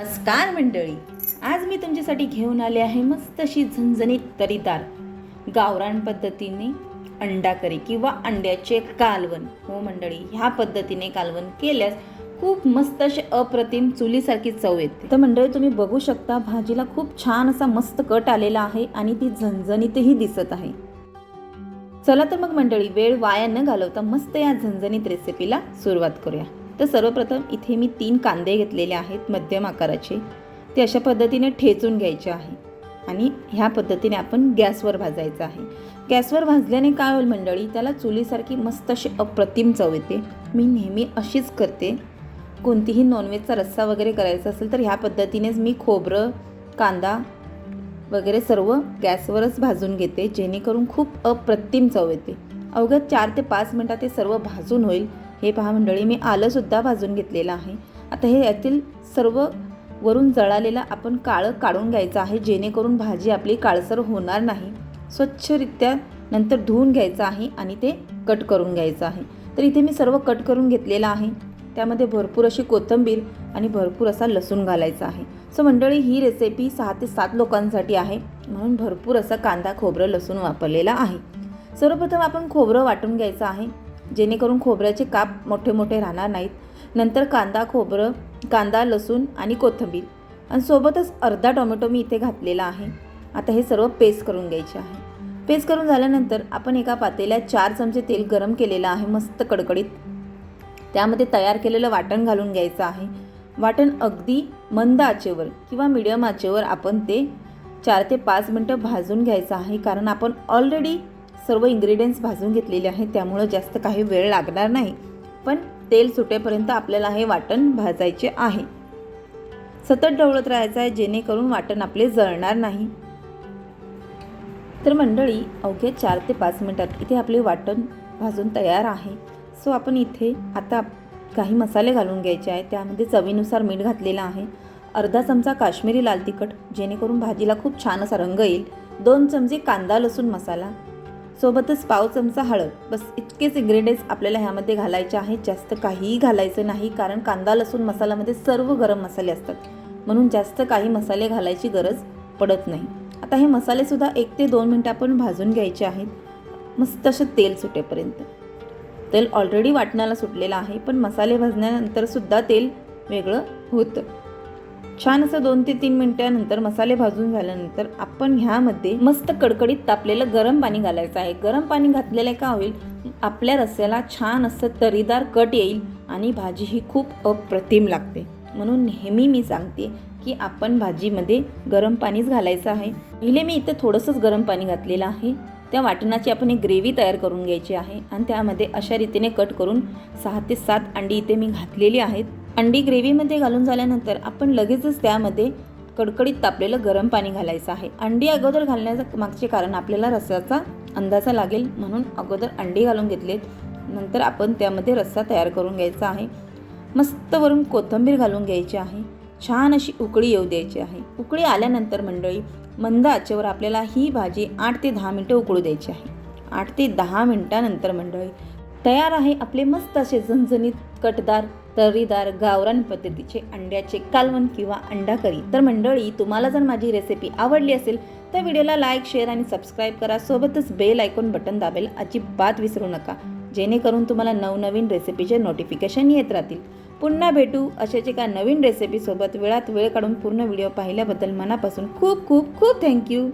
नमस्कार मंडळी. आज मी तुमच्यासाठी घेऊन आले आहे मस्त अशी झणझणीत तरीदार गावरान पद्धतीने अंडा करी किंवा अंड्याचे कालवण. हो मंडळी ह्या पद्धतीने कालवण केल्यास खूप मस्त असे अप्रतिम चुलीसारखी चव येते. तर मंडळी तुम्ही बघू शकता भाजीला खूप छान असा मस्त कट आलेला आहे आणि ती झणझणीतही दिसत आहे. चला तर मग मंडळी वेळ वाया न घालवता मस्त या झणझणीत रेसिपीला सुरुवात करूया. तर सर्वप्रथम इथे मी तीन कांदे घेतलेले आहेत मध्यम आकाराचे. ते अशा पद्धतीने ठेचून घ्यायचे आहे. आणि ह्या पद्धतीने आपण गॅसवर भाजायचं आहे. गॅसवर भाजल्याने काय होईल मंडळी त्याला चुलीसारखी मस्त अशी अप्रतिम चव येते. मी नेहमी अशीच करते. कोणतीही नॉनव्हेजचा रस्सा वगैरे करायचा असेल तर ह्या पद्धतीनेच मी खोबरं कांदा वगैरे सर्व गॅसवरच भाजून घेते जेणेकरून खूप अप्रतिम चव येते. अवघ्या चार ते पाच मिनटात ते सर्व भाजून होईल. हे पहा मंडळी मी आलंसुद्धा भाजून घेतलेलं आहे. आता हे यातील सर्व वरून जळालेलं आपण काळं काढून घ्यायचं आहे जेणेकरून भाजी आपली काळसर होणार नाही. स्वच्छरित्या नंतर धुवून घ्यायचं आहे आणि ते कट करून घ्यायचं आहे. तर इथे मी सर्व कट करून घेतलेलं आहे. त्यामध्ये भरपूर अशी कोथिंबीर आणि भरपूर असा लसूण घालायचा आहे. सो मंडळी ही रेसिपी सहा ते सात लोकांसाठी आहे. म्हणून भरपूर असा कांदा खोबरं लसूण वापरलेला आहे. सर्वप्रथम आपण खोबरं वाटून घ्यायचं आहे. जेणेकरून खोबऱ्याचे काप मोठे मोठे राहणार नाहीत. नंतर कांदा खोबरं कांदा लसूण आणि कोथिंबीर. आणि सोबतच अर्धा टोमॅटो मी इथे घातलेला आहे. आता हे सर्व पेस्ट करून घ्यायचे आहे. पेस्ट करून झाल्यानंतर आपण एका पातेल्यात चार चमचे तेल गरम केलेलं आहे मस्त कडकडीत. त्यामध्ये तयार केलेलं वाटण घालून घ्यायचं आहे. वाटण अगदी मंद आचेवर किंवा मिडियम आचेवर आपण ते चार ते पाच मिनटं भाजून घ्यायचं आहे कारण आपण ऑलरेडी सर्व इंग्रेडियंट्स भाजून घेतलेले आहेत. त्यामुळं जास्त काही वेळ लागणार नाही. पण तेल सुटेपर्यंत आपल्याला हे वाटण भाजायचे आहे. सतत ढवळत राहायचं आहे जेणेकरून वाटण आपले जळणार नाही. तर मंडळी अवघ्या चार ते पाच मिनटात इथे आपले वाटण भाजून तयार आहे. सो आपण इथे आता काही मसाले घालून घ्यायचे आहे त्यामध्ये चवीनुसार मीठ घातलेलं आहे. अर्धा चमचा काश्मीरी लाल तिखट जेणेकरून भाजीला खूप छान असा रंग येईल. दोन चमचे कांदा लसूण मसाला. सोबतच पाव चमचा हळद. बस इतकेच इन्ग्रेडियंट्स आपल्याला ह्यामध्ये घालायचे आहेत. जास्त काहीही घालायचं नाही कारण कांदा लसूण मसाल्यामध्ये सर्व गरम मसाले असतात. म्हणून जास्त काही मसाले घालायची गरज पडत नाही. आता हे मसालेसुद्धा एक ते दोन मिनटं आपण भाजून घ्यायचे आहेत. मस्त असं तेल सुटेपर्यंत. तेल ऑलरेडी वाटणाला सुटलेलं आहे पण मसाले भाजल्यानंतरसुद्धा तेल वेगळं होतं. छान असं दोन ते तीन मिनिटानंतर मसाले भाजून झाल्यानंतर आपण ह्यामध्ये मस्त कडकडीत तापलेलं गरम पाणी घालायचं आहे. गरम पाणी घातलेलं का होईल? आपल्या रस्स्याला छान असं तरीदार कट येईल आणि भाजी ही खूप अप्रतिम लागते. म्हणून नेहमी मी सांगते की आपण भाजीमध्ये गरम पाणीच घालायचं आहे. पहिले मी इथं थोडंसंच गरम पाणी घातलेलं आहे. त्या वाटणाची आपण एक ग्रेव्ही तयार करून घ्यायची आहे आणि त्यामध्ये अशा रीतीने कट करून सहा ते सात अंडी इथे मी घातलेली आहेत. अंडी ग्रेव्हीमध्ये घालून झाल्यानंतर आपण लगेचच त्यामध्ये कडकडीत तापलेलं गरम पाणी घालायचं आहे. अंडी अगोदर घालण्याचं मागचे कारण आपल्याला रस्साचा अंदाजा लागेल म्हणून अगोदर अंडी घालून घेतलेत. नंतर आपण त्यामध्ये रस्सा तयार करून घ्यायचा आहे. मस्त वरून कोथिंबीर घालून घ्यायची आहे. छान अशी उकळी येऊ द्यायची आहे. उकळी आल्यानंतर मंडळी मंद आचेवर आपल्याला ही भाजी आठ ते दहा मिनटं उकळू द्यायची आहे. आठ ते दहा मिनटानंतर मंडळी तयार आहे आपले मस्त असे झणझणीत कटदार तर्रीदार गावरान पद्धतीचे अंड्याचे कालवण किंवा अंडा करी. तर मंडळी तुम्हाला जर माझी रेसिपी आवडली असेल तर व्हिडिओला लाईक शेअर आणि सबस्क्राईब करा. सोबतच बेल आयकॉन बटन दाबायला अजिबात विसरू नका. जेणेकरून तुम्हाला नवनवीन रेसिपीचे नोटिफिकेशन येत राहतील. पुन्हा भेटू अशाच एका नवीन रेसिपीसोबत वेळात वेळ काढून पूर्ण व्हिडिओ पाहिल्याबद्दल मनापासून खूप खूप खूप थँक्यू